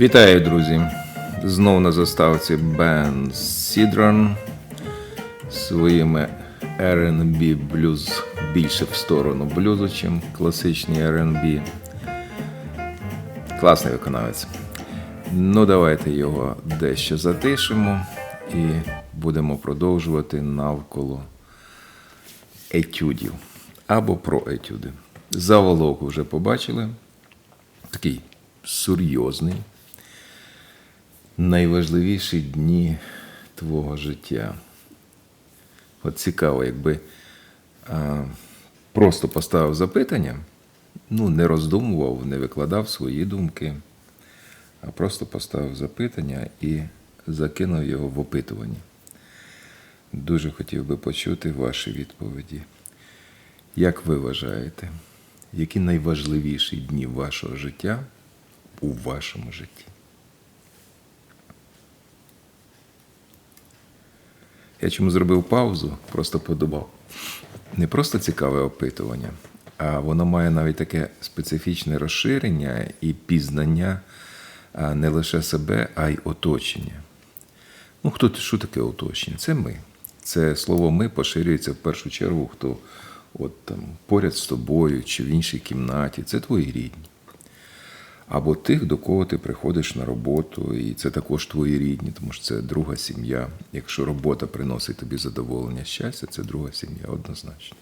Вітаю, друзі! Знов на заставці Бен Сідран своїми R&B блюз більше в сторону блюзу, чим класичний R&B. Класний виконавець. Ну, давайте його дещо затишимо і будемо продовжувати навколо етюдів або про етюди. Заволоку вже побачили. Такий серйозний. Найважливіші дні твого життя. От цікаво, якби а, просто поставив запитання, ну, не роздумував, не викладав свої думки, а просто поставив запитання і закинув його в опитування. Дуже хотів би почути ваші відповіді. Як ви вважаєте, які найважливіші дні вашого життя у вашому житті? Я чому зробив паузу, просто подумав. Не просто цікаве опитування, а воно має навіть таке специфічне розширення і пізнання не лише себе, а й оточення. Ну, хто що таке оточення? Це ми. Це слово ми поширюється в першу чергу, хто от там поряд з тобою чи в іншій кімнаті. Це твої рідні. Або тих, до кого ти приходиш на роботу, і це також твої рідні, тому що це друга сім'я. Якщо робота приносить тобі задоволення, щастя, це друга сім'я, однозначно.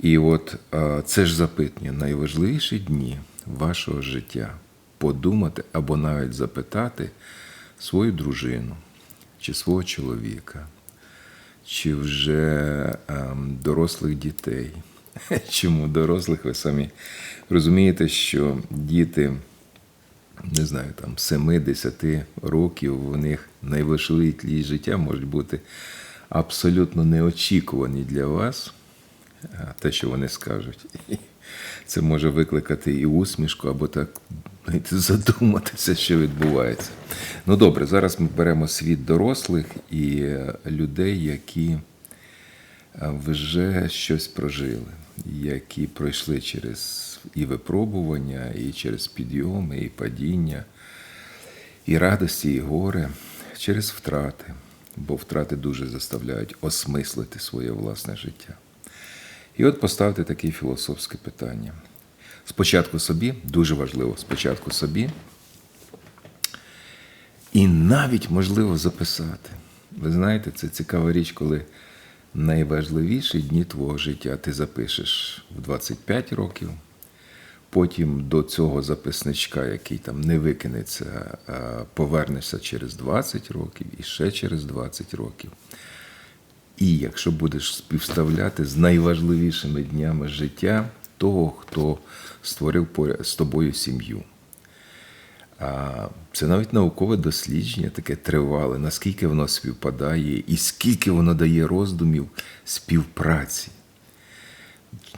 І от це ж запитання, найважливіші дні вашого життя подумати або навіть запитати свою дружину чи свого чоловіка, чи вже ем, дорослих дітей. Чому дорослих ви самі розумієте, що діти, не знаю, там 7-10 років, в них найважливіші життя можуть бути абсолютно неочікувані для вас, те, що вони скажуть. Це може викликати і усмішку, або так знаєте, задуматися, що відбувається. Ну добре, зараз ми беремо світ дорослих і людей, які вже щось прожили, які пройшли через і випробування, і через підйоми, і падіння, і радості, і горе, через втрати, бо втрати дуже заставляють осмислити своє власне життя. І от поставте таке філософське питання. Спочатку собі, дуже важливо, спочатку собі, і навіть можливо записати. Ви знаєте, це цікава річ, коли найважливіші дні твого життя ти запишеш в 25 років, потім до цього записничка, який там не викинеться, повернешся через 20 років і ще через 20 років. І якщо будеш співставляти з найважливішими днями життя того, хто створив з тобою сім'ю. Це навіть наукове дослідження таке тривале, наскільки воно співпадає, і скільки воно дає роздумів співпраці.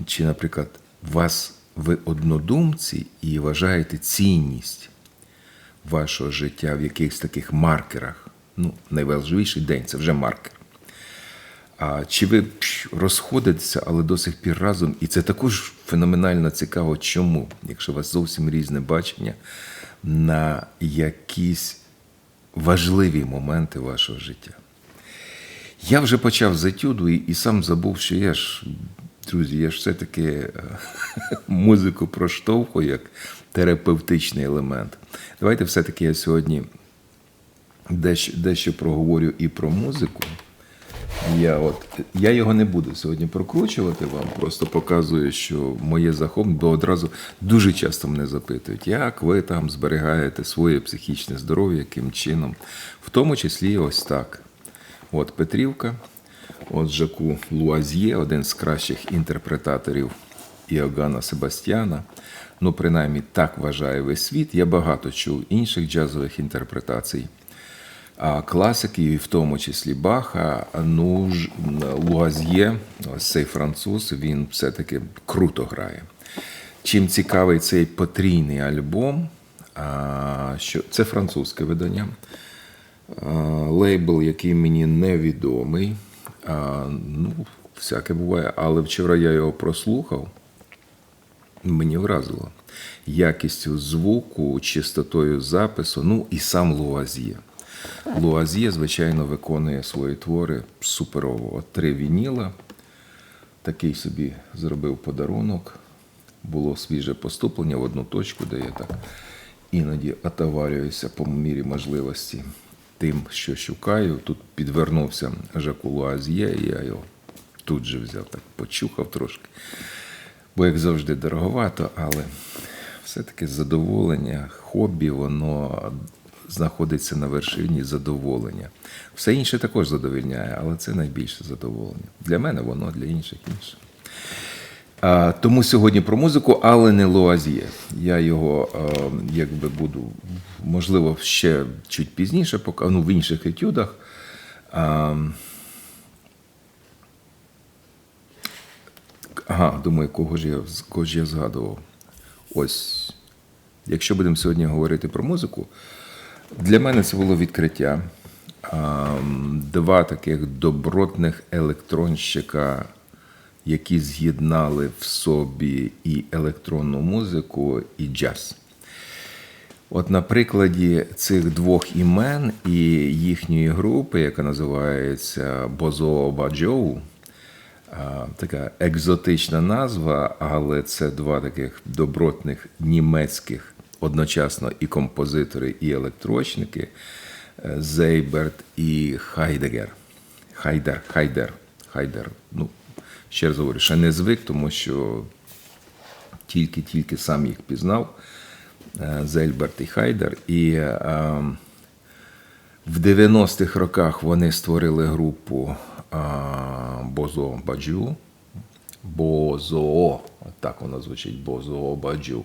Чи, наприклад, вас ви однодумці і вважаєте цінність вашого життя в якихось таких маркерах. Ну, найважливіший день це вже маркер. А чи ви розходитеся, але до сих пір разом? І це також феноменально цікаво, чому, якщо у вас зовсім різне бачення на якісь важливі моменти вашого життя. Я вже почав з етюду і, і сам забув, що я ж, друзі, я ж все-таки музику проштовхую як терапевтичний елемент. Давайте все-таки я сьогодні дещо, дещо проговорю і про музику. Я от, я його не буду сьогодні прокручувати вам, просто показую, що моє захоплення, бо одразу дуже часто мене запитують, як ви там зберігаєте своє психічне здоров'я, яким чином, в тому числі ось так. От Петрівка, от Жаку Луазьє, один з кращих інтерпретаторів Іоганна Себастьяна. Ну, принаймні, так вважає весь світ. Я багато чув інших джазових інтерпретацій класики, і в тому числі Баха. Ну Луазьє, ось цей француз, він все-таки круто грає. Чим цікавий цей потрійний альбом, що це французьке видання, лейбл, який мені невідомий. Ну, всяке буває, але вчора я його прослухав. мені вразило. Якістю звуку, чистотою запису, ну і сам Луаз'є. Луаз'є, звичайно, виконує свої твори суперово. От три вініла. Такий собі зробив подарунок. Було свіже поступлення в одну точку, де я так іноді отоварююся по мірі можливості тим, що шукаю. Тут підвернувся Жаку Луаз'є, і я його тут же взяв, так почухав трошки. Бо, як завжди, дороговато, але все-таки задоволення, хобі, воно знаходиться на вершині задоволення. Все інше також задовольняє, але це найбільше задоволення. Для мене воно, для інших інше. А, тому сьогодні про музику, але не Луазіє. Я його е, якби буду, можливо, ще чуть пізніше, поки, ну, в інших етюдах. А, ага, думаю, кого ж я, кого ж я згадував. Ось, якщо будемо сьогодні говорити про музику, для мене це було відкриття. Два таких добротних електронщика, які з'єднали в собі і електронну музику, і джаз. От на прикладі цих двох імен і їхньої групи, яка називається Бозо Баджоу, така екзотична назва, але це два таких добротних німецьких одночасно і композитори, і електрочники е, Зейберт і Хайдегер. Хайдер, Хайдер, Хайдер. Ну, ще раз говорю, ще не звик, тому що тільки-тільки сам їх пізнав. е, Зельберт і Хайдер. І е, в 90-х роках вони створили групу а, Бозо Баджу. Бозо, так воно звучить Бозо Баджу,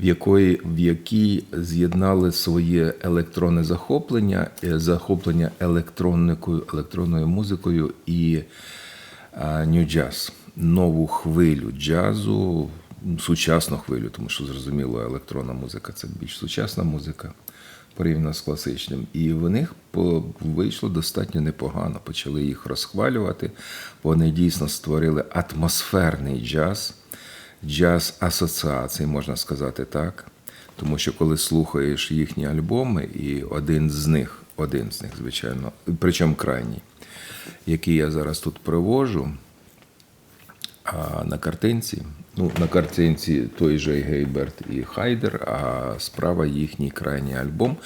в якої, в якій з'єднали своє електронне захоплення, е, захоплення електронникою, електронною музикою і нью-джаз, нову хвилю джазу, сучасну хвилю, тому що зрозуміло, електронна музика це більш сучасна музика порівняно з класичним. І в них вийшло достатньо непогано. Почали їх розхвалювати. Вони дійсно створили атмосферний джаз, джаз асоціацій, можна сказати так. Тому що коли слухаєш їхні альбоми, і один з них, один з них, звичайно, причому крайній, який я зараз тут привожу, а на картинці, ну, на картинці той же Гейберт і Хайдер, а справа їхній крайній альбом.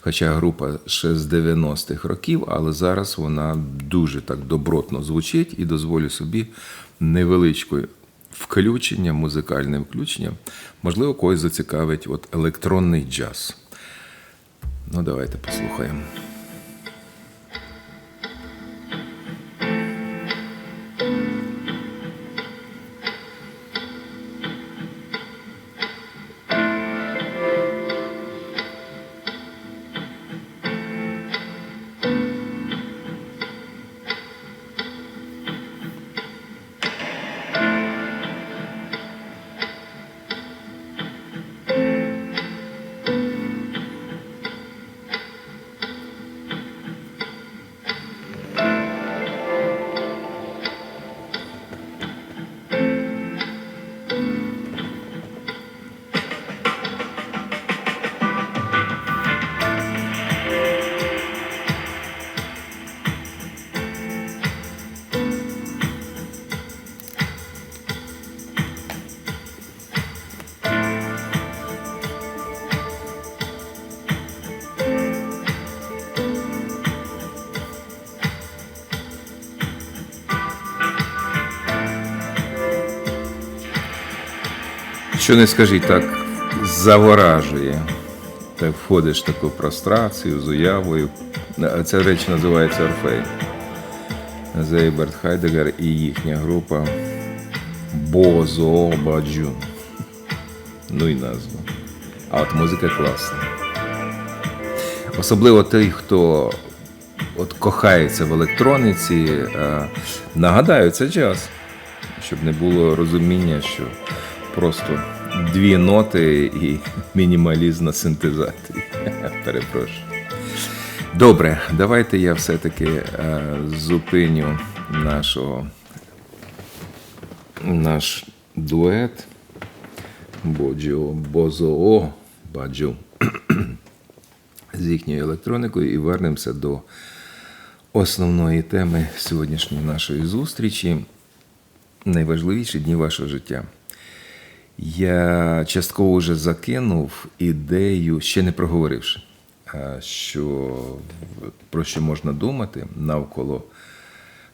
Хоча група ще з 90-х років, але зараз вона дуже так добротно звучить і дозволю собі невеличкою включення, музикальне включення. Можливо, когось зацікавить от електронний джаз. Ну, давайте послухаємо. Що не скажіть, так заворажує. Так входиш в таку прострацію з уявою. Ця реч називається Орфей. Зейберт Хайдегер і їхня група Бозо Баджун. Ну і назва. А от музика класна. Особливо той, хто от кохається в електроніці. е, Нагадаю, це джаз. Щоб не було розуміння, що просто дві ноти і мінімалізм на синтезаторі. Перепрошую. Добре, давайте я все-таки е, зупиню нашого, наш дует. Боджо, Бозоо, Баджу з їхньою електроникою і вернемося до основної теми сьогоднішньої нашої зустрічі найважливіші дні вашого життя. Я частково вже закинув ідею, ще не проговоривши, що про що можна думати навколо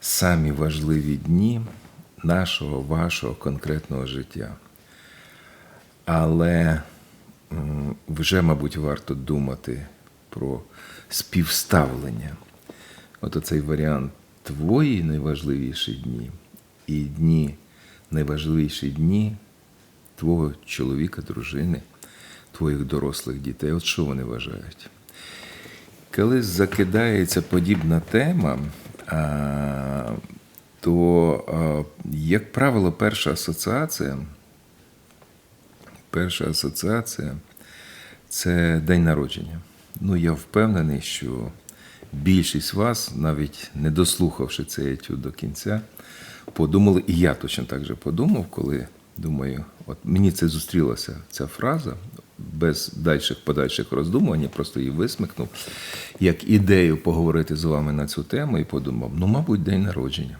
самі важливі дні нашого, вашого конкретного життя. Але вже, мабуть, варто думати про співставлення. От оцей варіант твої найважливіші дні і дні, найважливіші дні твого чоловіка, дружини, твоїх дорослих дітей. От що вони вважають? Коли закидається подібна тема, то, як правило, перша асоціація, перша асоціація це день народження. Ну, я впевнений, що більшість вас, навіть не дослухавши цей етюд до кінця, подумали, і я точно так же подумав, коли думаю, от мені це зустрілася ця фраза без дальших подальших роздумувань, я просто її висмикнув, як ідею поговорити з вами на цю тему, і подумав, ну, мабуть, день народження.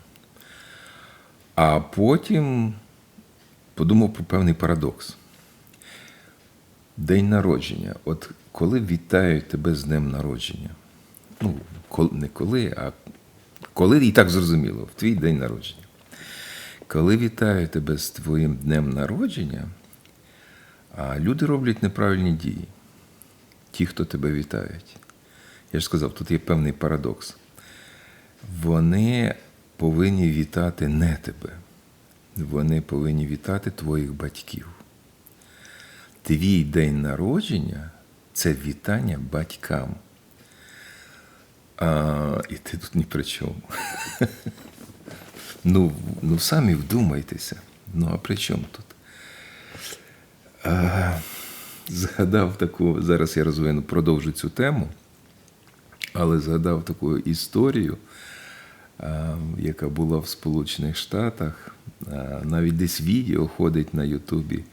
А потім подумав про певний парадокс. День народження. От коли вітають тебе з днем народження, ну, не коли, а коли і так зрозуміло, в твій день народження. Коли вітають тебе з твоїм днем народження, а люди роблять неправильні дії. Ті, хто тебе вітають. Я ж сказав, тут є певний парадокс. Вони повинні вітати не тебе. Вони повинні вітати твоїх батьків. Твій день народження це вітання батькам. А, і ти тут ні при чому. Ну, ну самі вдумайтеся. Ну, а при чому тут? А, згадав таку, зараз я розвину, продовжу цю тему, але згадав таку історію, а, яка була в Сполучених Штатах. Навіть десь відео ходить на Ютубі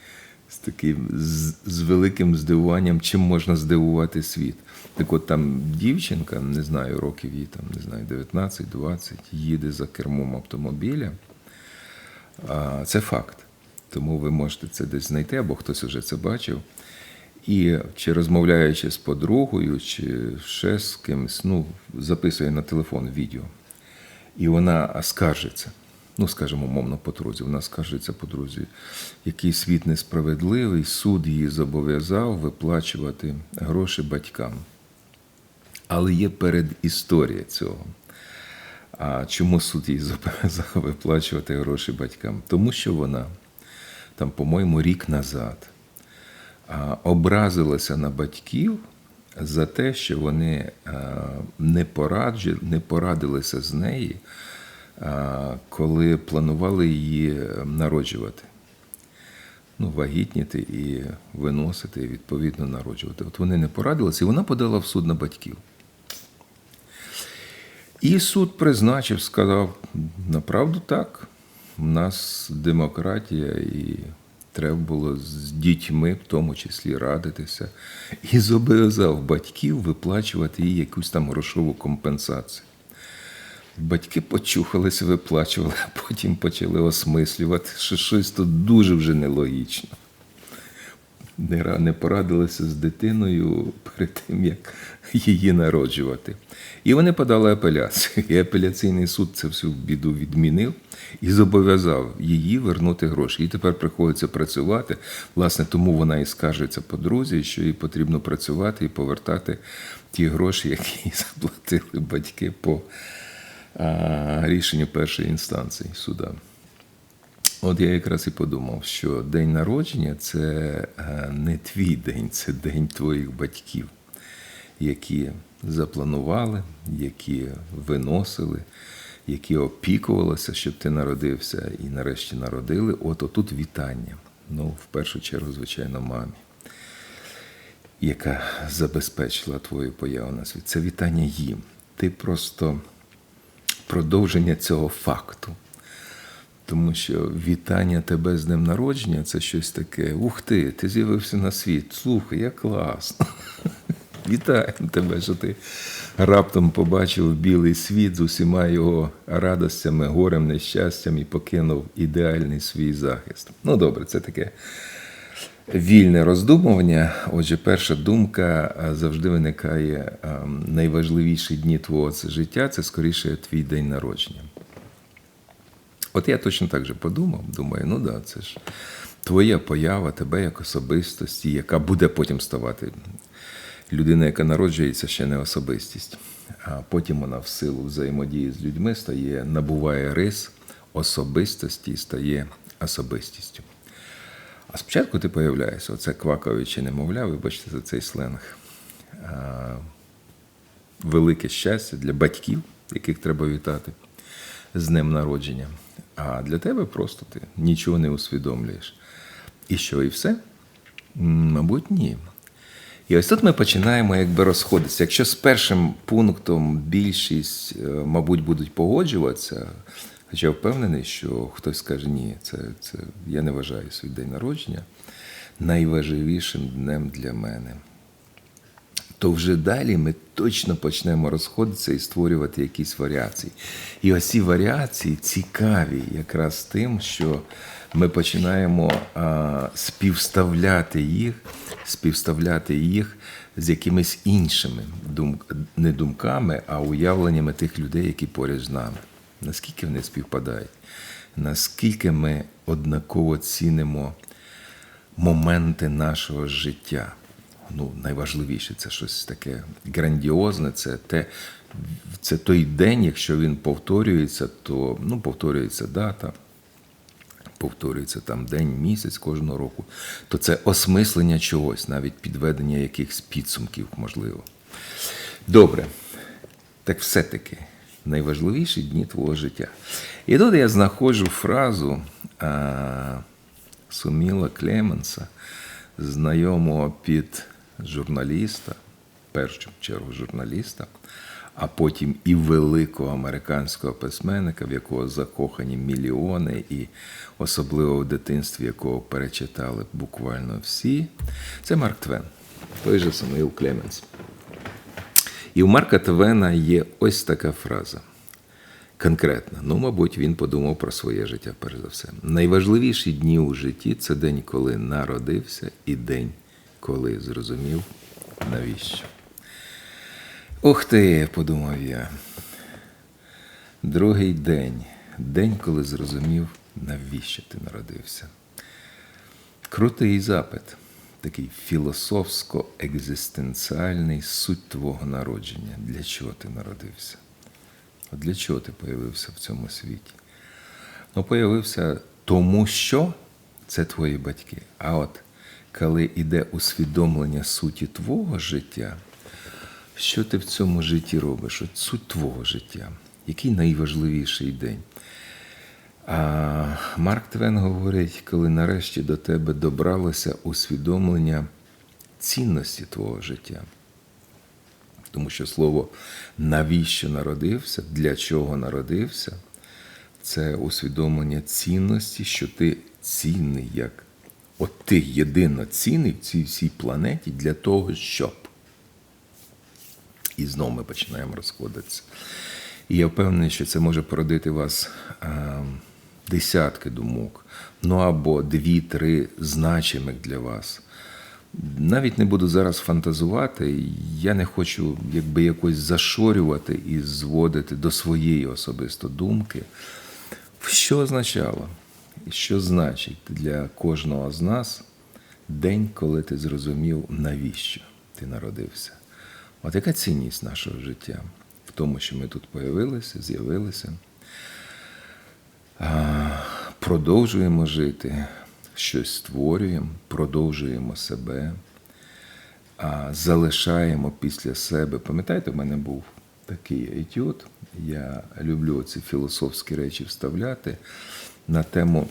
з таким з, з великим здивуванням, чим можна здивувати світ. Так от там дівчинка, не знаю, років їй там, не знаю, 19-20, їде за кермом автомобіля. А, Це факт. Тому ви можете це десь знайти, або хтось вже це бачив. І чи розмовляючи з подругою, чи ще з кимось, ну, записує на телефон відео. І вона скаржиться. Ну, скажімо, мовно подрузі. Вона скаржиться подрузі, який світ несправедливий, суд її зобов'язав виплачувати гроші батькам. Але є передісторія цього. А чому суд її зобов'язав виплачувати гроші батькам? Тому що вона там, по-моєму, рік назад образилася на батьків за те, що вони не, порадилися з неї, а, коли планували її народжувати. Ну, вагітніти і виносити, і відповідно народжувати. От вони не порадилися, і вона подала в суд на батьків. І суд призначив, сказав: направду так, в нас демократія, і треба було з дітьми, в тому числі, радитися, і зобов'язав батьків виплачувати їй якусь там грошову компенсацію. Батьки почухалися, виплачували, а потім почали осмислювати, що щось тут дуже вже нелогічно. Не ра- порадилися з дитиною перед тим, як її народжувати. І вони подали апеляцію. І апеляційний суд це всю біду відмінив і зобов'язав її вернути гроші. І тепер приходиться працювати. Власне, тому вона і скаржиться подрузі, що їй потрібно працювати і повертати ті гроші, які їй заплатили батьки по рішенню першої інстанції суда. От я якраз і подумав, що день народження це е, не твій день, це день твоїх батьків, які запланували, які виносили, які опікувалися, щоб ти народився, і нарешті народили. От отут вітання. Ну, в першу чергу, звичайно, мамі, яка забезпечила твою появу на світ. Це вітання їм. Ти просто продовження цього факту. Тому що вітання тебе з днем народження це щось таке. Ух ти, ти з'явився на світ. Слухай, як класно. Вітаємо тебе, що ти раптом побачив білий світ з усіма його радостями, горем, нещастям і покинув ідеальний свій захист. Ну, добре, це таке вільне роздумування. Отже, перша думка завжди виникає найважливіші дні твого це життя це скоріше твій день народження. От я точно так же подумав, думаю, ну да, це ж твоя поява, тебе як особистості, яка буде потім ставати. Людина, яка народжується, ще не особистість. А потім вона в силу взаємодії з людьми стає, набуває рис особистості і стає особистістю. А спочатку ти появляєшся, оце квакаючи немовля, вибачте за цей сленг. Велике щастя для батьків, яких треба вітати з днем народження. А для тебе просто ти нічого не усвідомлюєш. І що, і все? Мабуть, ні. І ось тут ми починаємо якби розходитися. Якщо з першим пунктом більшість, е, мабуть, будуть погоджуватися, хоча впевнений, що хтось скаже, ні, це, це я не вважаю свій день народження найважливішим днем для мене то вже далі ми точно почнемо розходитися і створювати якісь варіації. І ось ці варіації цікаві якраз тим, що ми починаємо а, співставляти їх, співставляти їх з якимись іншими дум, не думками, а уявленнями тих людей, які поряд з нами. Наскільки вони співпадають, наскільки ми однаково цінимо моменти нашого життя ну, найважливіше, це щось таке грандіозне, це те, це той день, якщо він повторюється, то ну, повторюється дата, повторюється там день, місяць кожного року, то це осмислення чогось, навіть підведення якихось підсумків, можливо. Добре, так все-таки найважливіші дні твого життя. І тут я знаходжу фразу а, Суміла Клеменса, знайомого під журналіста, в першу чергу журналіста, а потім і великого американського письменника, в якого закохані мільйони, і особливо в дитинстві, якого перечитали буквально всі. Це Марк Твен, той же Самуїл Клеменс. І у Марка Твена є ось така фраза. Конкретно, ну, мабуть, він подумав про своє життя, перш за все. Найважливіші дні у житті це день, коли народився, і день, коли зрозумів, навіщо. Ух ти, подумав я. Другий день, день, коли зрозумів, навіщо ти народився. Крутий запит, такий філософсько-екзистенціальний суть твого народження. Для чого ти народився? От для чого ти появився в цьому світі? Ну, появився тому, що це твої батьки. А от коли йде усвідомлення суті твого життя, що ти в цьому житті робиш? От суть твого життя, який найважливіший день? А Марк Твен говорить, коли нарешті до тебе добралося усвідомлення цінності твого життя. Тому що слово навіщо народився, для чого народився, це усвідомлення цінності, що ти цінний як от ти єдино цінний в цій всій планеті для того, щоб. І знову ми починаємо розходитися. І я впевнений, що це може породити вас а, десятки думок, ну або дві-три значимих для вас. Навіть не буду зараз фантазувати, я не хочу якби якось зашорювати і зводити до своєї особисто думки, що означало, що значить для кожного з нас день, коли ти зрозумів, навіщо ти народився. От яка цінність нашого життя? В тому, що ми тут появилися, з'явилися, продовжуємо жити щось створюємо, продовжуємо себе, залишаємо після себе. Пам'ятаєте, в мене був такий етюд. Я люблю ці філософські речі вставляти на тему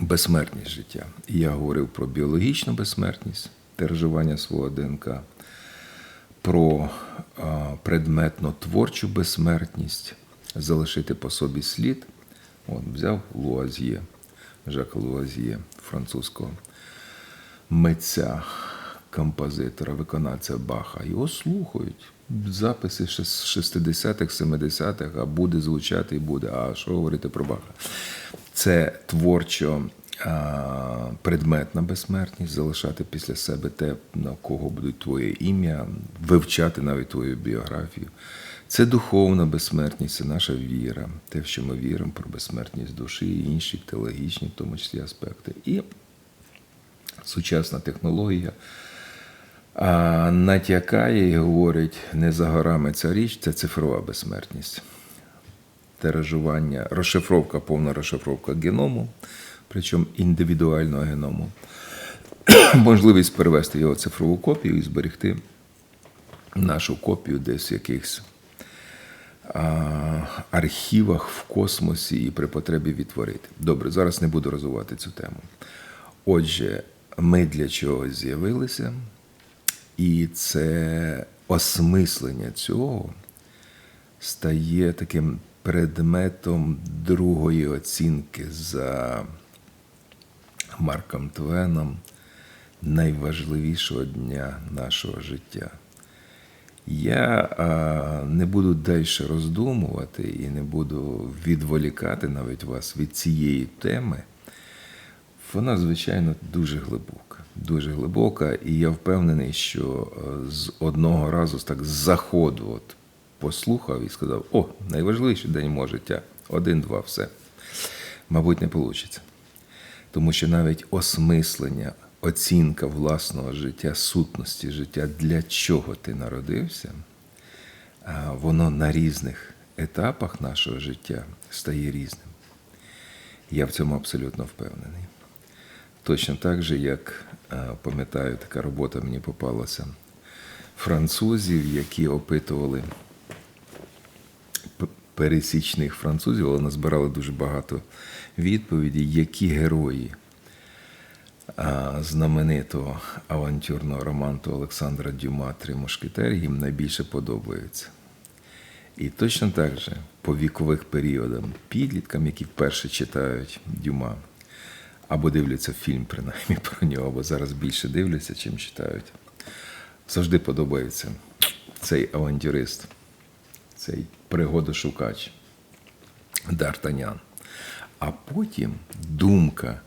безсмертність життя. І я говорив про біологічну безсмертність, тиражування свого ДНК, про предметно творчу безсмертність, залишити по собі слід От, взяв Луазьє, Жака Луазьє, французького митця, композитора, виконавця Баха. Його слухають. Записи ще з 60-х, 70-х, а буде звучати і буде. А що говорити про Баха? Це творчо предметна безсмертність, залишати після себе те, на кого будуть твоє ім'я, вивчати навіть твою біографію. Це духовна безсмертність, це наша віра, те, в що ми віримо про безсмертність душі і інші теологічні, в тому числі аспекти. І сучасна технологія натякає і говорить, не за горами ця річ, це цифрова безсмертність. Тиражування, розшифровка, повна розшифровка геному, причому індивідуального геному. Можливість перевести його цифрову копію і зберегти нашу копію десь в якихось архівах в космосі і при потребі відтворити. Добре, зараз не буду розвивати цю тему. Отже, ми для чогось з'явилися, і це осмислення цього стає таким предметом другої оцінки за Марком Твеном найважливішого дня нашого життя. Я не буду далі роздумувати і не буду відволікати навіть вас від цієї теми. Вона, звичайно, дуже глибока. Дуже глибока, і я впевнений, що е, з одного разу так з заходу от, послухав і сказав: о, найважливіший день мого життя. Один-два, все. Мабуть, не вийде. Тому що навіть осмислення, оцінка власного життя, сутності життя, для чого ти народився, воно на різних етапах нашого життя стає різним. Я в цьому абсолютно впевнений. Точно так же, як пам'ятаю, така робота мені попалася французів, які опитували пересічних французів, але назбирали дуже багато відповідей, які герої знаменитого авантюрного романту Олександра Дюма Три мушкетери їм найбільше подобаються. І точно так же по вікових періодам підліткам, які вперше читають Дюма, або дивляться фільм, принаймні про нього, або зараз більше дивляться, чим читають. Завжди подобається цей авантюрист, цей пригодошукач Д'Артанян. А потім думка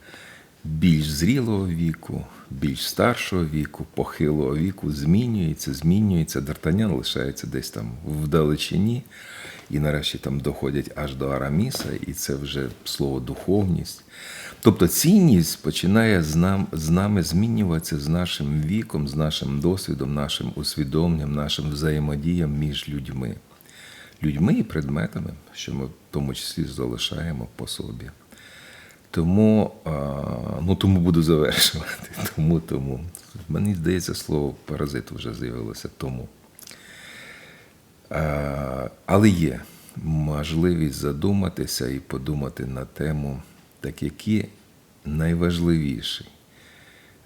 більш зрілого віку, більш старшого віку, похилого віку змінюється, змінюється. Д'Артанян лишається десь там вдалечині, і нарешті там доходять аж до Араміса, і це вже слово духовність. Тобто цінність починає з, нам, з нами змінюватися з нашим віком, з нашим досвідом, нашим усвідомленням, нашим взаємодіям між людьми. Людьми і предметами, що ми в тому числі залишаємо по собі. Тому, ну, тому буду завершувати. Тому, тому. Мені здається, слово паразит вже з'явилося тому. Але є можливість задуматися і подумати на тему, так які найважливіші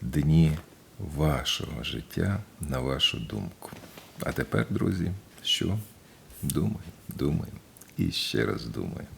дні вашого життя, на вашу думку. А тепер, друзі, що? Думаємо, думаємо і ще раз думаємо.